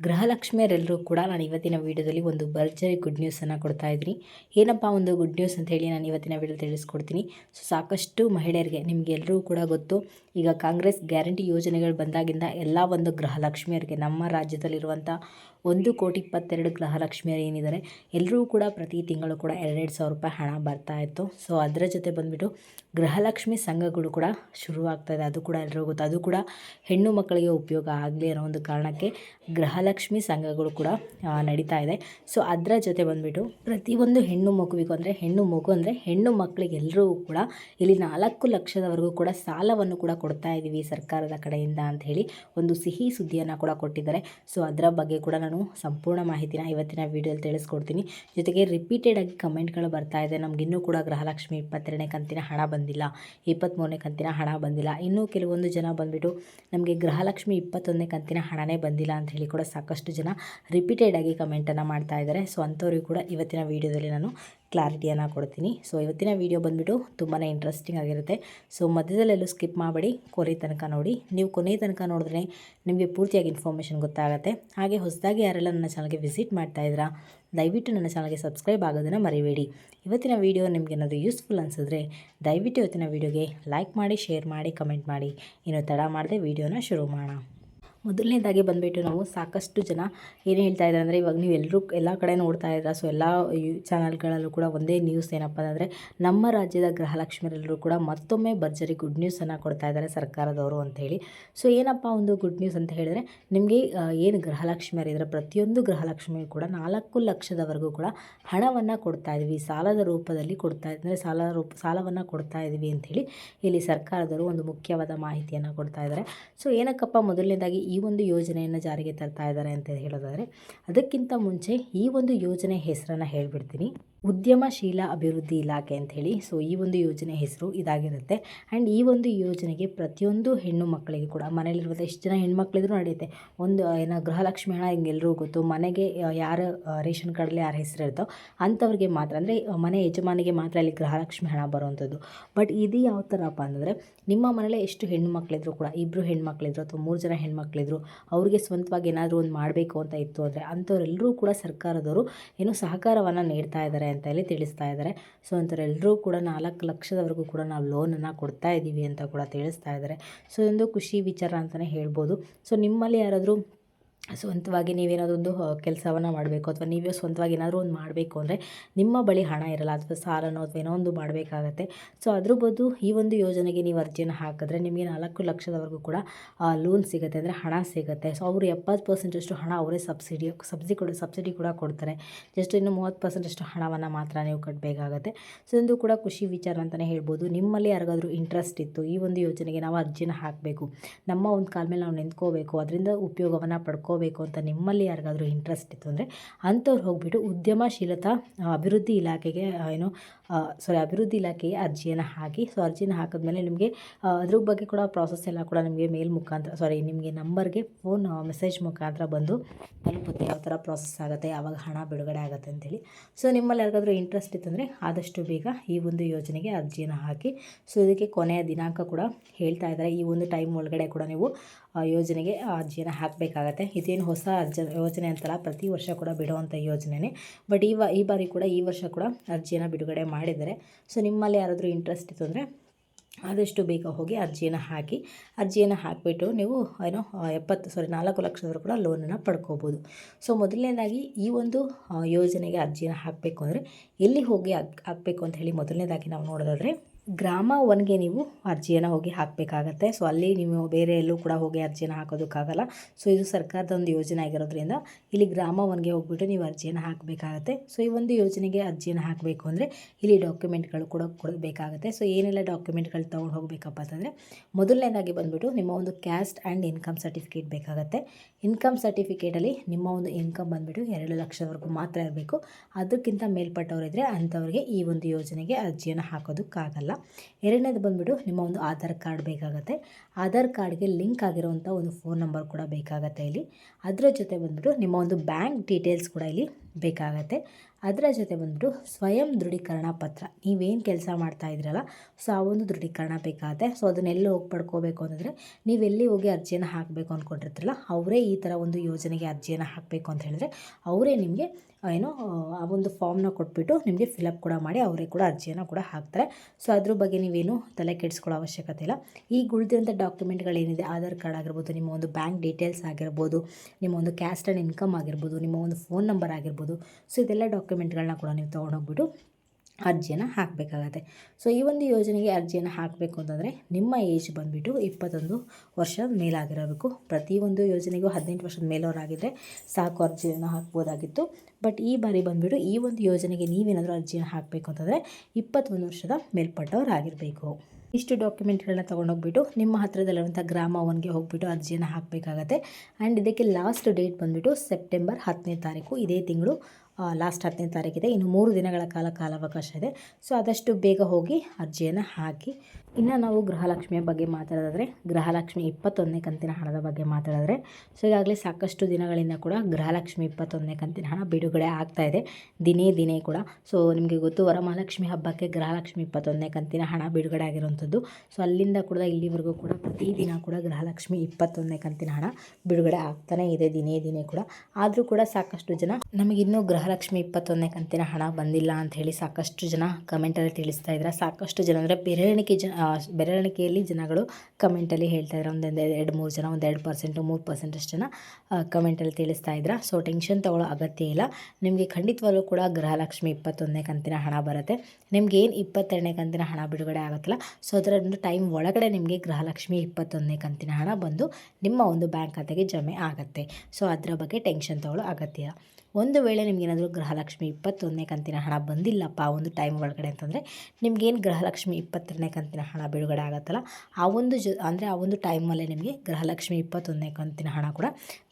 ಗೃಹಲಕ್ಷ್ಮಿಯರೆಲ್ಲರೂ ಕೂಡ ನಾನು ಇವತ್ತಿನ ವೀಡಿಯೋದಲ್ಲಿ ಒಂದು ಭರ್ಜರಿ ಗುಡ್ ನ್ಯೂಸನ್ನು ಕೊಡ್ತಾ ಇದ್ದೀನಿ. ಏನಪ್ಪ ಒಂದು ಗುಡ್ ನ್ಯೂಸ್ ಅಂತ ಹೇಳಿ ನಾನು ಇವತ್ತಿನ ವೀಡಿಯೋ ತಿಳಿಸ್ಕೊಡ್ತೀನಿ. ಸೊ, ಸಾಕಷ್ಟು ಮಹಿಳೆಯರಿಗೆ ನಿಮಗೆಲ್ಲರೂ ಕೂಡ ಗೊತ್ತು. ಈಗ ಕಾಂಗ್ರೆಸ್ ಗ್ಯಾರಂಟಿ ಯೋಜನೆಗಳು ಬಂದಾಗಿಂದ ಎಲ್ಲ ಒಂದು ಗೃಹಲಕ್ಷ್ಮಿಯರಿಗೆ, ನಮ್ಮ ರಾಜ್ಯದಲ್ಲಿರುವಂಥ ಒಂದು ಕೋಟಿ ಇಪ್ಪತ್ತೆರಡು ಗೃಹಲಕ್ಷ್ಮಿಯರು ಏನಿದ್ದಾರೆ ಎಲ್ಲರೂ ಕೂಡ ಪ್ರತಿ ತಿಂಗಳು ಕೂಡ ಎರಡೆರಡು ಸಾವಿರ ರೂಪಾಯಿ ಹಣ ಬರ್ತಾ ಇತ್ತು. ಸೊ, ಅದರ ಜೊತೆ ಬಂದುಬಿಟ್ಟು ಗೃಹಲಕ್ಷ್ಮಿ ಸಂಘಗಳು ಕೂಡ ಶುರುವಾಗ್ತಾ ಇದೆ. ಅದು ಕೂಡ ಎಲ್ಲರಿಗೂ ಗೊತ್ತು. ಅದು ಕೂಡ ಹೆಣ್ಣು ಮಕ್ಕಳಿಗೆ ಉಪಯೋಗ ಆಗಲಿ ಅನ್ನೋ ಒಂದು ಕಾರಣಕ್ಕೆ ಗೃಹಲಕ್ಷ್ಮಿ ಸಂಘಗಳು ಕೂಡ ನಡೀತಾ ಇದೆ. ಸೊ ಅದರ ಜೊತೆ ಬಂದುಬಿಟ್ಟು ಪ್ರತಿಯೊಂದು ಹೆಣ್ಣು ಮಗುವಿಗೂ ಅಂದರೆ, ಹೆಣ್ಣು ಮಗು ಅಂದರೆ ಹೆಣ್ಣು ಮಕ್ಕಳಿಗೆ ಎಲ್ಲರೂ ಕೂಡ ಇಲ್ಲಿ ನಾಲ್ಕು ಲಕ್ಷದವರೆಗೂ ಕೂಡ ಸಾಲವನ್ನು ಕೂಡ ಕೊಡ್ತಾ ಇದ್ದೀವಿ ಸರ್ಕಾರದ ಕಡೆಯಿಂದ ಅಂತ ಹೇಳಿ ಒಂದು ಸಿಹಿ ಸುದ್ದಿಯನ್ನು ಕೂಡ ಕೊಟ್ಟಿದ್ದಾರೆ. ಸೊ ಅದರ ಬಗ್ಗೆ ಕೂಡ ನಾನು ಸಂಪೂರ್ಣ ಮಾಹಿತಿನ ಇವತ್ತಿನ ವಿಡಿಯೋಲಿ ತಿಳಿಸ್ಕೊಡ್ತೀನಿ. ಜೊತೆಗೆ ರಿಪೀಟೆಡ್ ಆಗಿ ಕಮೆಂಟ್ಗಳು ಬರ್ತಾ ಇದೆ. ನಮಗಿನ್ನೂ ಕೂಡ ಗೃಹಲಕ್ಷ್ಮಿ ಇಪ್ಪತ್ತೆರಡನೇ ಕಂತಿನ ಹಣ ಬಂದಿಲ್ಲ, ಇಪ್ಪತ್ತ್ಮೂರನೇ ಕಂತಿನ ಹಣ ಬಂದಿಲ್ಲ. ಇನ್ನೂ ಕೆಲವೊಂದು ಜನ ಬಂದುಬಿಟ್ಟು ನಮಗೆ ಗೃಹಲಕ್ಷ್ಮಿ ಇಪ್ಪತ್ತೊಂದನೇ ಕಂತಿನ ಹಣನೇ ಬಂದಿಲ್ಲ ಅಂತ ಹೇಳಿ ಕೂಡ ಸಾಕಷ್ಟು ಜನ ರಿಪೀಟೆಡ್ ಆಗಿ ಕಮೆಂಟನ್ನು ಮಾಡ್ತಾ ಇದ್ದಾರೆ ಸೊ ಅಂಥವ್ರಿಗೂ ಕೂಡ ಇವತ್ತಿನ ವೀಡಿಯೋದಲ್ಲಿ ನಾನು ಕ್ಲಾರಿಟಿಯನ್ನು ಕೊಡ್ತೀನಿ. ಸೊ ಇವತ್ತಿನ ವೀಡಿಯೋ ಬಂದುಬಿಟ್ಟು ತುಂಬಾ ಇಂಟ್ರೆಸ್ಟಿಂಗ್ ಆಗಿರುತ್ತೆ. ಸೊ ಮಧ್ಯದಲ್ಲೆಲ್ಲೂ ಸ್ಕಿಪ್ ಮಾಡಬೇಡಿ, ಕೊನೆ ತನಕ ನೋಡಿ. ನೀವು ಕೊನೆ ತನಕ ನೋಡಿದ್ರೆ ನಿಮಗೆ ಪೂರ್ತಿಯಾಗಿ ಇನ್ಫಾರ್ಮೇಷನ್ ಗೊತ್ತಾಗುತ್ತೆ. ಹಾಗೆ ಹೊಸದಾಗಿ ಯಾರೆಲ್ಲ ನನ್ನ ಚಾನಲ್ಗೆ ವಿಸಿಟ್ ಮಾಡ್ತಾ ಇದ್ದೀರಾ ದಯವಿಟ್ಟು ನನ್ನ ಚಾನಲ್ಗೆ ಸಬ್ಸ್ಕ್ರೈಬ್ ಆಗೋದನ್ನು ಮರಿಬೇಡಿ. ಇವತ್ತಿನ ವೀಡಿಯೋ ನಿಮಗೆ ಏನಾದರೂ ಯೂಸ್ಫುಲ್ ಅನಿಸಿದ್ರೆ, ದಯವಿಟ್ಟು ಇವತ್ತಿನ ವೀಡಿಯೋಗೆ ಲೈಕ್ ಮಾಡಿ ಶೇರ್ ಮಾಡಿ ಕಮೆಂಟ್ ಮಾಡಿ. ಇನ್ನು ತಡ ಮಾಡದೆ ವೀಡಿಯೋನ ಶುರು ಮಾಡೋಣ. ಮೊದಲನೇದಾಗಿ ಬಂದುಬಿಟ್ಟು ನಾವು ಸಾಕಷ್ಟು ಜನ ಏನು ಹೇಳ್ತಾ ಇದ್ದಾರೆ ಅಂದರೆ ಇವಾಗ ನೀವು ಎಲ್ಲರೂ ಎಲ್ಲ ಕಡೆ ನೋಡ್ತಾ ಇದ್ದೀರಾ ಸೊ ಎಲ್ಲ ಚಾನಲ್ಗಳಲ್ಲೂ ಕೂಡ ಒಂದೇ ನ್ಯೂಸ್ ಏನಪ್ಪ ಅಂದರೆ ನಮ್ಮ ರಾಜ್ಯದ ಗೃಹಲಕ್ಷ್ಮಿಯರೆಲ್ಲರೂ ಕೂಡ ಮತ್ತೊಮ್ಮೆ ಭರ್ಜರಿ ಗುಡ್ ನ್ಯೂಸನ್ನು ಕೊಡ್ತಾ ಇದ್ದಾರೆ ಸರ್ಕಾರದವರು ಅಂತ ಸೊ ಏನಪ್ಪ ಒಂದು ಗುಡ್ ನ್ಯೂಸ್ ಅಂತ ಹೇಳಿದರೆ ನಿಮಗೆ ಏನು ಗೃಹಲಕ್ಷ್ಮಿಯರಿದ್ದಾರೆ ಪ್ರತಿಯೊಂದು ಗೃಹಲಕ್ಷ್ಮಿ ಕೂಡ ನಾಲ್ಕು ಲಕ್ಷದವರೆಗೂ ಕೂಡ ಹಣವನ್ನು ಕೊಡ್ತಾ ಇದ್ದೀವಿ ಸಾಲದ ರೂಪದಲ್ಲಿ ಕೊಡ್ತಾ ಅಂದರೆ ಸಾಲ ರೂಪ, ಸಾಲವನ್ನು ಕೊಡ್ತಾ ಇದ್ದೀವಿ ಅಂಥೇಳಿ ಇಲ್ಲಿ ಸರ್ಕಾರದವರು ಒಂದು ಮುಖ್ಯವಾದ ಮಾಹಿತಿಯನ್ನು ಕೊಡ್ತಾ ಇದ್ದಾರೆ. ಸೊ ಏನಕ್ಕಪ್ಪ ಮೊದಲನೇದಾಗಿ ಈ ಒಂದು ಯೋಜನೆಯನ್ನು ಜಾರಿಗೆ ತರ್ತಾ ಇದ್ದಾರೆ ಅಂತ ಹೇಳೋದಾದರೆ ಅದಕ್ಕಿಂತ ಮುಂಚೆ ಈ ಒಂದು ಯೋಜನೆ ಹೆಸರನ್ನು ಹೇಳ್ಬಿಡ್ತೀನಿ. ಉದ್ಯಮಶೀಲ ಅಭಿವೃದ್ಧಿ ಇಲಾಖೆ ಅಂತ ಹೇಳಿ ಸೊ ಈ ಒಂದು ಯೋಜನೆ ಹೆಸರು ಇದಾಗಿರುತ್ತೆ. ಆ್ಯಂಡ್ ಈ ಒಂದು ಯೋಜನೆಗೆ ಪ್ರತಿಯೊಂದು ಹೆಣ್ಣು ಮಕ್ಕಳಿಗೆ ಕೂಡ ಮನೇಲಿರುವಂಥ ಎಷ್ಟು ಜನ ಹೆಣ್ಮಕ್ಳಿದ್ರು ನಡೆಯುತ್ತೆ. ಒಂದು ಏನು ಗೃಹಲಕ್ಷ್ಮಿ ಹಣ ಹಿಂಗೆ ಎಲ್ಲರೂ ಗೊತ್ತು. ಮನೆಗೆ ಯಾರು ರೇಷನ್ ಕಾರ್ಡಲ್ಲಿ ಯಾರ ಹೆಸರು ಇರುತ್ತೋ ಅಂಥವ್ರಿಗೆ ಮಾತ್ರ. ಅಂದರೆ ಮನೆ ಯಜಮಾನಿಗೆ ಮಾತ್ರ ಅಲ್ಲಿ ಗೃಹಲಕ್ಷ್ಮಿ ಹಣ ಬರುವಂಥದ್ದು. ಬಟ್ ಇದು ಯಾವ ಥರಪ್ಪ ಅಂತಂದರೆ ನಿಮ್ಮ ಮನೇಲೆ ಎಷ್ಟು ಹೆಣ್ಣು ಮಕ್ಕಳಿದ್ರು ಕೂಡ ಇಬ್ಬರು ಹೆಣ್ಮಕ್ಳಿದ್ರು ಅಥವಾ ಮೂರು ಜನ ಹೆಣ್ಮಕ್ಳಿದ್ರು ಅವ್ರಿಗೆ ಸ್ವಂತವಾಗಿ ಏನಾದರೂ ಒಂದು ಮಾಡಬೇಕು ಅಂತ ಇತ್ತು ಅಂದರೆ ಅಂಥವ್ರೆಲ್ಲರೂ ಕೂಡ ಸರ್ಕಾರದವರು ಏನು ಸಹಕಾರವನ್ನು ನೀಡ್ತಾ ಇದ್ದಾರೆ ಅಂತ ಹೇಳಿ ತಿಳಿಸ್ತಾ ಇದ್ದಾರೆ. ಸೊ ಅಂಥವ್ರೆಲ್ಲರೂ ಕೂಡ ನಾಲ್ಕು ಲಕ್ಷದವರೆಗೂ ಕೂಡ ನಾವು ಲೋನನ್ನು ಕೊಡ್ತಾ ಇದ್ದೀವಿ ಅಂತ ಕೂಡ ತಿಳಿಸ್ತಾ ಇದ್ದಾರೆ. ಸೊ ಇದೊಂದು ಖುಷಿ ವಿಚಾರ ಅಂತಲೇ ಹೇಳ್ಬೋದು. ಸೊ ನಿಮ್ಮಲ್ಲಿ ಯಾರಾದರೂ ಸ್ವಂತವಾಗಿ ನೀವೇನಾದರೂ ಒಂದು ಕೆಲಸವನ್ನು ಮಾಡಬೇಕು ಅಥವಾ ನೀವೇ ಸ್ವಂತವಾಗಿ ಏನಾದರೂ ಒಂದು ಮಾಡಬೇಕು ಅಂದರೆ ನಿಮ್ಮ ಬಳಿ ಹಣ ಇರಲ್ಲ ಅಥವಾ ಸಾಲನೋ ಅಥವಾ ಏನೋ ಒಂದು ಮಾಡಬೇಕಾಗತ್ತೆ. ಸೊ ಅದ್ರ ಬದಲು ಈ ಒಂದು ಯೋಜನೆಗೆ ನೀವು ಅರ್ಜಿಯನ್ನು ಹಾಕಿದ್ರೆ ನಿಮಗೆ ನಾಲ್ಕು ಲಕ್ಷದವರೆಗೂ ಕೂಡ ಲೋನ್ ಸಿಗುತ್ತೆ ಅಂದರೆ ಹಣ ಸಿಗುತ್ತೆ. ಸೊ ಅವರು ಎಪ್ಪತ್ತು ಪರ್ಸೆಂಟಷ್ಟು ಹಣ ಅವರೇ ಸಬ್ಸಿಡಿ ಸಬ್ಸಿಡಿ ಕೂಡ ಸಬ್ಸಿಡಿ ಕೂಡ ಕೊಡ್ತಾರೆ. ಜಸ್ಟ್ ಇನ್ನು ಮೂವತ್ತು ಪರ್ಸೆಂಟಷ್ಟು ಹಣವನ್ನು ಮಾತ್ರ ನೀವು ಕಟ್ಟಬೇಕಾಗತ್ತೆ ಸೊ ಇದು ಕೂಡ ಖುಷಿ ವಿಚಾರ ಅಂತಲೇ ಹೇಳ್ಬೋದು. ನಿಮ್ಮಲ್ಲಿ ಯಾರಿಗಾದರೂ ಇಂಟ್ರೆಸ್ಟ್ ಇತ್ತು, ಈ ಒಂದು ಯೋಜನೆಗೆ ನಾವು ಅರ್ಜಿನ ಹಾಕಬೇಕು. ನಮ್ಮ ಒಂದು ಕಾಲ ಮೇಲೆ ನಾವು ನಿಂತ್ಕೋಬೇಕು. ಅದರಿಂದ ಉಪಯೋಗವನ್ನು ಪಡ್ಕೋಬೇಕು ಅಂತ ನಿಮ್ಮಲ್ಲಿ ಯಾರಿಗಾದರೂ ಇಂಟ್ರೆಸ್ಟ್ ಇತ್ತು ಅಂದರೆ ಅಂಥವ್ರು ಹೋಗ್ಬಿಟ್ಟು ಉದ್ಯಮಶೀಲತಾ ಅಭಿವೃದ್ಧಿ ಇಲಾಖೆಗೆ ಏನು ಸಾರಿ ಅಭಿವೃದ್ಧಿ ಇಲಾಖೆಗೆ ಅರ್ಜಿಯನ್ನು ಹಾಕಿ ಸೊ ಅರ್ಜಿನ ಹಾಕಿದ್ಮೇಲೆ ನಿಮಗೆ ಅದ್ರ ಬಗ್ಗೆ ಕೂಡ ಪ್ರಾಸೆಸ್ ಎಲ್ಲ ಕೂಡ ನಿಮಗೆ ಮೇಲ್ ಮುಖಾಂತರ ಸಾರಿ ನಿಮಗೆ ನಂಬರ್ಗೆ ಫೋನ್ ಮೆಸೇಜ್ ಮುಖಾಂತರ ಬಂದು ತಲುಪುತ್ತೆ, ಯಾವ ಥರ ಪ್ರಾಸೆಸ್ ಆಗುತ್ತೆ, ಯಾವಾಗ ಹಣ ಬಿಡುಗಡೆ ಆಗುತ್ತೆ ಅಂತೇಳಿ. ಸೊ ನಿಮ್ಮಲ್ಲಿ ಯಾರಿಗಾದ್ರೂ ಇಂಟ್ರೆಸ್ಟ್ ಇತ್ತಂದರೆ ಆದಷ್ಟು ಬೇಗ ಈ ಒಂದು ಯೋಜನೆಗೆ ಅರ್ಜಿಯನ್ನು ಹಾಕಿ ಸೊ ಇದಕ್ಕೆ ಕೊನೆಯ ದಿನಾಂಕ ಕೂಡ ಹೇಳ್ತಾ ಇದ್ದಾರೆ ಈ ಒಂದು ಟೈಮ್ ಒಳಗಡೆ ಕೂಡ ನೀವು ಯೋಜನೆಗೆ ಅರ್ಜಿಯನ್ನು ಹಾಕಬೇಕಾಗತ್ತೆ. ಇದೇನು ಹೊಸ ಅರ್ಜ, ಯೋಜನೆ ಅಂತಲ್ಲ, ಪ್ರತಿ ವರ್ಷ ಕೂಡ ಬಿಡುವಂಥ ಯೋಜನೆನೇ. ಬಟ್ ಈ ಈ ಬಾರಿ ಕೂಡ ಈ ವರ್ಷ ಕೂಡ ಅರ್ಜಿಯನ್ನು ಬಿಡುಗಡೆ ಮಾಡಿದ್ದಾರೆ. ಸೊ ನಿಮ್ಮಲ್ಲಿ ಯಾರಾದರೂ ಇಂಟ್ರೆಸ್ಟ್ ಇತ್ತು ಅಂದರೆ ಆದಷ್ಟು ಬೇಗ ಹೋಗಿ ಅರ್ಜಿಯನ್ನು ಹಾಕಿ, ಅರ್ಜಿಯನ್ನು ಹಾಕಿಬಿಟ್ಟು ನೀವು ಏನೋ ಎಪ್ಪತ್ತು ಸಾರಿ ನಾಲ್ಕು ಲಕ್ಷದವರು ಕೂಡ ಲೋನನ್ನು ಪಡ್ಕೋಬೋದು. ಸೊ ಮೊದಲನೇದಾಗಿ ಈ ಒಂದು ಯೋಜನೆಗೆ ಅರ್ಜಿಯನ್ನು ಹಾಕಬೇಕು ಅಂದರೆ ಎಲ್ಲಿ ಹೋಗಿ ಹಾಕ್, ಹಾಕಬೇಕು ಅಂತ ಹೇಳಿ ಮೊದಲನೇದಾಗಿ ನಾವು ನೋಡೋದಾದರೆ ಗ್ರಾಮ ಒನ್ಗೆ ನೀವು ಅರ್ಜಿಯನ್ನು ಹೋಗಿ ಹಾಕಬೇಕಾಗತ್ತೆ. ಸೊ ಅಲ್ಲಿ ನೀವು ಬೇರೆ ಎಲ್ಲೂ ಕೂಡ ಹೋಗಿ ಅರ್ಜಿಯನ್ನು ಹಾಕೋದಕ್ಕಾಗಲ್ಲ. ಸೊ ಇದು ಸರ್ಕಾರದ ಒಂದು ಯೋಜನೆ ಆಗಿರೋದ್ರಿಂದ ಇಲ್ಲಿ ಗ್ರಾಮ ಒನ್ಗೆ ಹೋಗ್ಬಿಟ್ಟು ನೀವು ಅರ್ಜಿಯನ್ನು ಹಾಕಬೇಕಾಗತ್ತೆ. ಸೊ ಈ ಒಂದು ಯೋಜನೆಗೆ ಅರ್ಜಿಯನ್ನು ಹಾಕಬೇಕು ಅಂದರೆ ಇಲ್ಲಿ ಡಾಕ್ಯುಮೆಂಟ್ಗಳು ಕೂಡ ಕೊಡಬೇಕಾಗತ್ತೆ. ಸೊ ಏನೆಲ್ಲ ಡಾಕ್ಯುಮೆಂಟ್ಗಳು ತೊಗೊಂಡು ಹೋಗಬೇಕಪ್ಪ ಅಂತಂದರೆ ಮೊದಲನೇದಾಗಿ ಬಂದುಬಿಟ್ಟು ನಿಮ್ಮ ಒಂದು ಕ್ಯಾಸ್ಟ್ ಆ್ಯಂಡ್ ಇನ್ಕಮ್ ಸರ್ಟಿಫಿಕೇಟ್ ಬೇಕಾಗುತ್ತೆ. ಇನ್ಕಮ್ ಸರ್ಟಿಫಿಕೇಟಲ್ಲಿ ನಿಮ್ಮ ಒಂದು ಇನ್ಕಮ್ ಬಂದುಬಿಟ್ಟು ಎರಡು ಲಕ್ಷದವರೆಗೂ ಮಾತ್ರ ಇರಬೇಕು. ಅದಕ್ಕಿಂತ ಮೇಲ್ಪಟ್ಟವರಿದ್ದರೆ ಅಂಥವ್ರಿಗೆ ಈ ಒಂದು ಯೋಜನೆಗೆ ಅರ್ಜಿಯನ್ನು ಹಾಕೋದಕ್ಕಾಗಲ್ಲ. ಎರಡನೇದು ಬಂದುಬಿಟ್ಟು ನಿಮ್ಮ ಒಂದು ಆಧಾರ್ ಕಾರ್ಡ್ ಬೇಕಾಗುತ್ತೆ. ಆಧಾರ್ ಕಾರ್ಡ್ಗೆ ಲಿಂಕ್ ಆಗಿರುವಂಥ ಒಂದು ಫೋನ್ ನಂಬರ್ ಕೂಡ ಬೇಕಾಗತ್ತೆ ಇಲ್ಲಿ. ಅದರ ಜೊತೆ ಬಂದುಬಿಟ್ಟು ನಿಮ್ಮ ಒಂದು ಬ್ಯಾಂಕ್ ಡೀಟೇಲ್ಸ್ ಕೂಡ ಇಲ್ಲಿ ಬೇಕಾಗತ್ತೆ. ಅದರ ಜೊತೆ ಬಂದುಬಿಟ್ಟು ಸ್ವಯಂ ದೃಢೀಕರಣ ಪತ್ರ. ನೀವೇನು ಕೆಲಸ ಮಾಡ್ತಾ ಇದ್ರಲ್ಲ ಸೊ ಆ ಒಂದು ದೃಢೀಕರಣ ಬೇಕಾಗುತ್ತೆ. ಸೊ ಅದನ್ನೆಲ್ಲಿ ಹೋಗಿ ಪಡ್ಕೋಬೇಕು ಅಂತಂದರೆ ನೀವೆಲ್ಲಿ ಹೋಗಿ ಅರ್ಜಿಯನ್ನು ಹಾಕಬೇಕು ಅಂದ್ಕೊಂಡಿರ್ತೀರಲ್ಲ ಅವರೇ ಈ ಥರ ಒಂದು ಯೋಜನೆಗೆ ಅರ್ಜಿಯನ್ನು ಹಾಕಬೇಕು ಅಂತ ಹೇಳಿದ್ರೆ, ಅವರೇ ನಿಮಗೆ ಏನೋ, ಆ ಒಂದು ಫಾರ್ಮ್ನ ಕೊಟ್ಬಿಟ್ಟು ನಿಮಗೆ ಫಿಲಪ್ ಕೂಡ ಮಾಡಿ ಅವರೇ ಕೂಡ ಅರ್ಜಿಯನ್ನು ಕೂಡ ಹಾಕ್ತಾರೆ. ಸೊ ಅದ್ರ ಬಗ್ಗೆ ನೀವೇನು ತಲೆ ಕೆಡಿಸ್ಕೊಳ್ಳೋ ಅವಶ್ಯಕತೆ ಇಲ್ಲ. ಈಗ ಉಳಿದಿರೋಂಥ ಡಾಕ್ಯುಮೆಂಟ್ಗಳೇನಿದೆ ಆಧಾರ್ ಕಾರ್ಡ್ ಆಗಿರ್ಬೋದು, ನಿಮ್ಮ ಒಂದು ಬ್ಯಾಂಕ್ ಡೀಟೇಲ್ಸ್ ಆಗಿರ್ಬೋದು, ನಿಮ್ಮ ಒಂದು ಕ್ಯಾಸ್ಟ್ ಆ್ಯಂಡ್ ಇನ್ಕಮ್ ಆಗಿರ್ಬೋದು, ನಿಮ್ಮ ಒಂದು ಫೋನ್ ನಂಬರ್ ಆಗಿರ್ಬೋದು ಸೊ ಇದೆಲ್ಲ ಡಾಕ್ಯುಮೆಂಟ್ಗಳನ್ನ ಕೂಡ ನೀವು ತೊಗೊಂಡೋಗ್ಬಿಟ್ಟು ಅರ್ಜಿಯನ್ನು ಹಾಕಬೇಕಾಗತ್ತೆ. ಸೊ ಈ ಒಂದು ಯೋಜನೆಗೆ ಅರ್ಜಿಯನ್ನು ಹಾಕಬೇಕು ಅಂತಂದರೆ ನಿಮ್ಮ ಏಜ್ ಬಂದುಬಿಟ್ಟು ಇಪ್ಪತ್ತೊಂದು ವರ್ಷ ಮೇಲಾಗಿರಬೇಕು. ಪ್ರತಿಯೊಂದು ಯೋಜನೆಗೂ ಹದಿನೆಂಟು ವರ್ಷದ ಮೇಲವರಾಗಿದ್ದರೆ ಸಾಕು ಅರ್ಜಿಯನ್ನು ಹಾಕ್ಬೋದಾಗಿತ್ತು. ಬಟ್ ಈ ಬಾರಿ ಬಂದುಬಿಟ್ಟು ಈ ಒಂದು ಯೋಜನೆಗೆ ನೀವೇನಾದರೂ ಅರ್ಜಿಯನ್ನು ಹಾಕಬೇಕು ಅಂತಂದರೆ ಇಪ್ಪತ್ತೊಂದು ವರ್ಷದ ಮೇಲ್ಪಟ್ಟವರಾಗಿರಬೇಕು. ಇಷ್ಟು ಡಾಕ್ಯುಮೆಂಟ್ಗಳನ್ನ ತೊಗೊಂಡೋಗ್ಬಿಟ್ಟು ನಿಮ್ಮ ಹತ್ತಿರದಲ್ಲಿರುವಂಥ ಗ್ರಾಮ ಒನ್ಗೆ ಹೋಗ್ಬಿಟ್ಟು ಅರ್ಜಿಯನ್ನು ಹಾಕಬೇಕಾಗತ್ತೆ. ಆ್ಯಂಡ್ ಇದಕ್ಕೆ ಲಾಸ್ಟ್ ಡೇಟ್ ಬಂದುಬಿಟ್ಟು ಸೆಪ್ಟೆಂಬರ್ ಹತ್ತನೇ ತಾರೀಕು, ಇದೇ ತಿಂಗಳು ಲಾಸ್ಟ್ ಹತ್ತನೇ ತಾರೀಕಿದೆ. ಇನ್ನು ಮೂರು ದಿನಗಳ ಕಾಲ ಕಾಲಾವಕಾಶ ಇದೆ. ಸೊ ಆದಷ್ಟು ಬೇಗ ಹೋಗಿ ಅರ್ಜಿಯನ್ನು ಹಾಕಿ ಇನ್ನು ನಾವು ಗೃಹಲಕ್ಷ್ಮಿಯ ಬಗ್ಗೆ ಮಾತಾಡೋದಾದರೆ, ಗೃಹಲಕ್ಷ್ಮಿ ಇಪ್ಪತ್ತೊಂದನೇ ಕಂತಿನ ಹಣದ ಬಗ್ಗೆ ಮಾತಾಡಿದ್ರೆ ಸೊ ಈಗಾಗಲೇ ಸಾಕಷ್ಟು ದಿನಗಳಿಂದ ಕೂಡ ಗೃಹಲಕ್ಷ್ಮಿ ಇಪ್ಪತ್ತೊಂದನೇ ಕಂತಿನ ಹಣ ಬಿಡುಗಡೆ ಆಗ್ತಾ ಇದೆ, ದಿನೇ ದಿನೇ ಕೂಡ. ಸೊ ನಿಮಗೆ ಗೊತ್ತು, ವರಮಹಾಲಕ್ಷ್ಮಿ ಹಬ್ಬಕ್ಕೆ ಗೃಹಲಕ್ಷ್ಮಿ ಇಪ್ಪತ್ತೊಂದನೇ ಕಂತಿನ ಹಣ ಬಿಡುಗಡೆ ಆಗಿರುವಂಥದ್ದು. ಸೊ ಅಲ್ಲಿಂದ ಕೂಡ, ಇಲ್ಲಿವರೆಗೂ ಕೂಡ ಪ್ರತಿದಿನ ಕೂಡ ಗೃಹಲಕ್ಷ್ಮಿ ಇಪ್ಪತ್ತೊಂದನೇ ಕಂತಿನ ಹಣ ಬಿಡುಗಡೆ ಆಗ್ತಾನೇ ಇದೆ, ದಿನೇ ದಿನೇ ಕೂಡ. ಆದರೂ ಕೂಡ ಸಾಕಷ್ಟು ಜನ ನಮಗಿನ್ನೂ ಗೃಹಲಕ್ಷ್ಮಿ ಇಪ್ಪತ್ತೊಂದನೇ ಕಂತಿನ ಹಣ ಬಂದಿಲ್ಲ ಅಂತ ಹೇಳಿ ಸಾಕಷ್ಟು ಜನ ಕಮೆಂಟಲ್ಲಿ ತಿಳಿಸ್ತಾ ಇದ್ದಾರೆ. ಸಾಕಷ್ಟು ಜನ ಅಂದರೆ ಪೇರಣಿಕೆ ಜನ ಬೆರಳಿಕೆಯಲ್ಲಿ ಜನಗಳು ಕಮೆಂಟಲ್ಲಿ ಹೇಳ್ತಾ ಇದ್ದಾರೆ ಒಂದೊಂದು ಎರಡು ಮೂರು ಜನ, ಒಂದು ಎರಡು ಪರ್ಸೆಂಟು ಮೂರು ಪರ್ಸೆಂಟಷ್ಟು ಜನ ಕಮೆಂಟಲ್ಲಿ ತಿಳಿಸ್ತಾ ಇದ್ರ. ಸೊ ಟೆನ್ಷನ್ ತೊಗೊಳ್ಳೋ ಅಗತ್ಯ ಇಲ್ಲ. ನಿಮಗೆ ಖಂಡಿತವಾಗಲೂ ಕೂಡ ಗೃಹಲಕ್ಷ್ಮಿ ಇಪ್ಪತ್ತೊಂದನೇ ಕಂತಿನ ಹಣ ಬರುತ್ತೆ. ನಿಮ್ಗೆ ಏನು ಇಪ್ಪತ್ತೆರಡನೇ ಕಂತಿನ ಹಣ ಬಿಡುಗಡೆ ಆಗುತ್ತಲ್ಲ ಸೊ ಅದರ ಟೈಮ್ ಒಳಗಡೆ ನಿಮಗೆ ಗೃಹಲಕ್ಷ್ಮಿ ಇಪ್ಪತ್ತೊಂದನೇ ಕಂತಿನ ಹಣ ಬಂದು ನಿಮ್ಮ ಒಂದು ಬ್ಯಾಂಕ್ ಖಾತೆಗೆ ಜಮೆ ಆಗುತ್ತೆ. ಸೊ ಅದರ ಬಗ್ಗೆ ಟೆನ್ಷನ್ ತೊಗೊಳ್ಳೋ ಅಗತ್ಯ ಒಂದು ವೇಳೆ ನಿಮಗೇನಾದರೂ ಗೃಹಲಕ್ಷ್ಮಿ ಇಪ್ಪತ್ತೊಂದನೇ ಕಂತಿನ ಹಣ ಬಂದಿಲ್ಲಪ್ಪ ಒಂದು ಟೈಮ್ ಒಳಗಡೆ ಅಂತಂದರೆ ನಿಮಗೇನು ಗೃಹಲಕ್ಷ್ಮಿ ಇಪ್ಪತ್ತೆರಡನೇ ಕಂತಿನ ಹಣ ಬಿಡುಗಡೆ ಆಗುತ್ತಲ್ಲ? ಆ ಒಂದು ಜೊ, ಅಂದರೆ ಆ ಒಂದು ಟೈಮಲ್ಲೇ ನಿಮಗೆ ಗೃಹಲಕ್ಷ್ಮಿ ಇಪ್ಪತ್ತೊಂದನೇ ಕಂತಿನ ಹಣ ಕೂಡ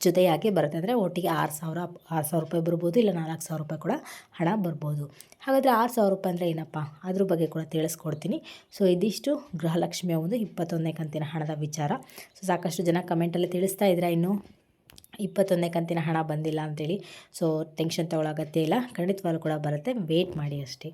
ಜೊತೆಯಾಗಿ ಬರುತ್ತೆ. ಅಂದರೆ ಒಟ್ಟಿಗೆ ಆರು ಸಾವಿರ ಆರು ಸಾವಿರ ರೂಪಾಯಿ ಬರ್ಬೋದು, ಇಲ್ಲ ನಾಲ್ಕು ಸಾವಿರ ರೂಪಾಯಿ ಕೂಡ ಹಣ ಬರ್ಬೋದು. ಹಾಗಾದರೆ ಆರು ಸಾವಿರ ರೂಪಾಯಿ ಅಂದರೆ ಏನಪ್ಪ? ಅದ್ರ ಬಗ್ಗೆ ಕೂಡ ತಿಳಿಸ್ಕೊಡ್ತೀನಿ. ಸೊ, ಇದಿಷ್ಟು ಗೃಹಲಕ್ಷ್ಮಿಯ ಒಂದು ಇಪ್ಪತ್ತೊಂದನೇ ಕಂತಿನ ಹಣದ ವಿಚಾರ. ಸೊ, ಸಾಕಷ್ಟು ಜನ ಕಮೆಂಟಲ್ಲಿ ತಿಳಿಸ್ತಾ ಇದ್ದೀರಾ ಇನ್ನು? ಇಪ್ಪತ್ತೊಂದನೇ ಕಂತಿನ ಹಣ ಬಂದಿಲ್ಲ ಅಂತೇಳಿ. ಸೊ ಟೆನ್ಷನ್ ತೊಗೊಳ್ಳೋ ಅಗತ್ಯ ಇಲ್ಲ. ಖಂಡಿತವಾಗ್ಲೂ ಕೂಡ ಬರುತ್ತೆ. ವೇಟ್ ಮಾಡಿ ಅಷ್ಟೇ.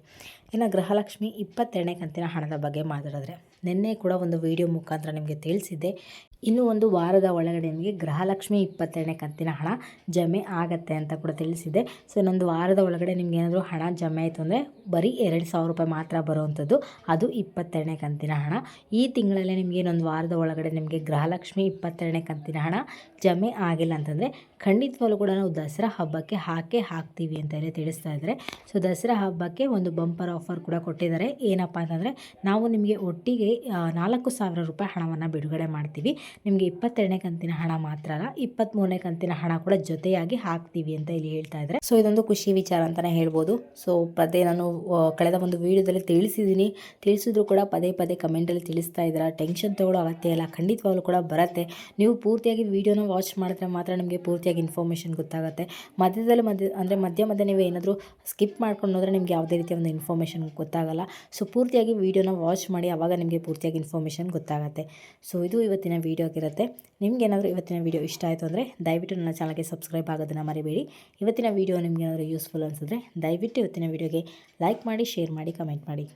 ಇನ್ನು ಗೃಹಲಕ್ಷ್ಮಿ ಇಪ್ಪತ್ತೆರಡನೇ ಕಂತಿನ ಹಣದ ಬಗ್ಗೆ ಮಾತಾಡಿದ್ರೆ, ನಿನ್ನೆ ಕೂಡ ಒಂದು ವಿಡಿಯೋ ಮುಖಾಂತರ ನಿಮಗೆ ತಿಳಿಸಿದ್ದೆ. ಇನ್ನು ಒಂದು ವಾರದ ಒಳಗಡೆ ನಿಮಗೆ ಗೃಹಲಕ್ಷ್ಮಿ ಇಪ್ಪತ್ತೆರಡನೇ ಕಂತಿನ ಹಣ ಜಮೆ ಆಗತ್ತೆ ಅಂತ ಕೂಡ ತಿಳಿಸಿದೆ. ಸೊ ಇನ್ನೊಂದು ವಾರದ ಒಳಗಡೆ ನಿಮ್ಗೆ ಏನಾದರೂ ಹಣ ಜಮೆ ಆಯಿತು ಅಂದರೆ ಬರೀ ಎರಡು ಸಾವಿರ ರೂಪಾಯಿ ಮಾತ್ರ ಬರುವಂಥದ್ದು. ಅದು ಇಪ್ಪತ್ತೆರಡನೇ ಕಂತಿನ ಹಣ. ಈ ತಿಂಗಳಲ್ಲೇ ನಿಮಗೆ ಇನ್ನೊಂದು ವಾರದ ಒಳಗಡೆ ನಿಮಗೆ ಗೃಹಲಕ್ಷ್ಮಿ ಇಪ್ಪತ್ತೆರಡನೇ ಕಂತಿನ ಹಣ ಜಮೆ ಆಗಿಲ್ಲ ಅಂತಂದರೆ ಖಂಡಿತವಾಗ್ಲೂ ಕೂಡ ನಾವು ದಸರಾ ಹಬ್ಬಕ್ಕೆ ಹಾಕೇ ಹಾಕ್ತೀವಿ ಅಂತ ಹೇಳಿ ತಿಳಿಸ್ತಾ ಇದ್ದಾರೆ. ಸೊ ದಸರಾ ಹಬ್ಬಕ್ಕೆ ಒಂದು ಬಂಪರ್ ಆಫರ್ ಕೂಡ ಕೊಟ್ಟಿದ್ದಾರೆ. ಏನಪ್ಪ ಅಂತಂದರೆ ನಾವು ನಿಮಗೆ ಒಟ್ಟಿಗೆ ನಾಲ್ಕು ಸಾವಿರ ರೂಪಾಯಿ ಹಣವನ್ನು ಬಿಡುಗಡೆ ಮಾಡ್ತೀವಿ. ನಿಮಗೆ ಇಪ್ಪತ್ತೆರಡನೇ ಕಂತಿನ ಹಣ ಮಾತ್ರ ಅಲ್ಲ ಇಪ್ಪತ್ತ್ಮೂರನೇ ಕಂತಿನ ಹಣ ಕೂಡ ಜೊತೆಯಾಗಿ ಹಾಕ್ತೀವಿ ಅಂತ ಇಲ್ಲಿ ಹೇಳ್ತಾ ಇದ್ದಾರೆ. ಸೊ ಇದೊಂದು ಖುಷಿ ವಿಚಾರ ಅಂತಲೇ ಹೇಳ್ಬೋದು. ಸೊ ಪದೇ ನಾನು ಕಳೆದ ಒಂದು ವಿಡಿಯೋದಲ್ಲಿ ತಿಳಿಸಿದ್ದೀನಿ. ತಿಳಿಸಿದ್ರು ಕೂಡ ಪದೇ ಪದೇ ಕಮೆಂಟಲ್ಲಿ ತಿಳಿಸ್ತಾ ಇದ್ದೀರಾ. ಟೆನ್ಷನ್ ತೊಗೊಳ್ಳೋ ಅಗತ್ಯ ಇಲ್ಲ, ಖಂಡಿತವಾಗ್ಲೂ ಕೂಡ ಬರುತ್ತೆ. ನೀವು ಪೂರ್ತಿಯಾಗಿ ವೀಡಿಯೋನ ವಾಚ್ ಮಾಡಿದ್ರೆ ಮಾತ್ರ ನಿಮಗೆ ಪೂರ್ತಿಯಾಗಿ ಇನ್ಫಾರ್ಮೇಷನ್ ಗೊತ್ತಾಗುತ್ತೆ. ಮಧ್ಯದಲ್ಲಿ ಮಧ್ಯ, ಅಂದರೆ ಮಧ್ಯ ಮಧ್ಯ ನೀವು ಏನಾದರೂ ಸ್ಕಿಪ್ ಮಾಡ್ಕೊಂಡು ಹೋದರೆ ನಿಮಗೆ ಯಾವುದೇ ರೀತಿಯ ಒಂದು ಇನ್ಫಾರ್ಮೇಷನ್ ಗೊತ್ತಾಗಲ್ಲ. ಸೊ ಪೂರ್ತಿಯಾಗಿ ವೀಡಿಯೋನ ವಾಚ್ ಮಾಡಿ ಆವಾಗ ನಿಮಗೆ ಪೂರ್ತಿಯಾಗಿ ಇನ್ಫಾರ್ಮೇಷನ್ ಗೊತ್ತಾಗುತ್ತೆ. ಸೊ ಇದು ಇವತ್ತಿನ ವೀಡಿಯೋ ಆಗಿರುತ್ತೆ. ನಿಮಗೇನಾದರೂ ಇವತ್ತಿನ ವೀಡಿಯೋ ಇಷ್ಟ ಆಯಿತು ಅಂದರೆ ದಯವಿಟ್ಟು ನನ್ನ ಚಾನಲ್ಗೆ ಸಬ್ಸ್ಕ್ರೈಬ್ ಆಗೋದನ್ನು ಮರಿಬೇಡಿ. ಇವತ್ತಿನ ವೀಡಿಯೋ ನಿಮಗೇನಾದರೂ ಯೂಸ್ಫುಲ್ ಅನಿಸಿದ್ರೆ ದಯವಿಟ್ಟು ಇವತ್ತಿನ ವೀಡಿಯೋಗೆ ಲೈಕ್ ಮಾಡಿ ಶೇರ್ ಮಾಡಿ ಕಮೆಂಟ್ ಮಾಡಿ.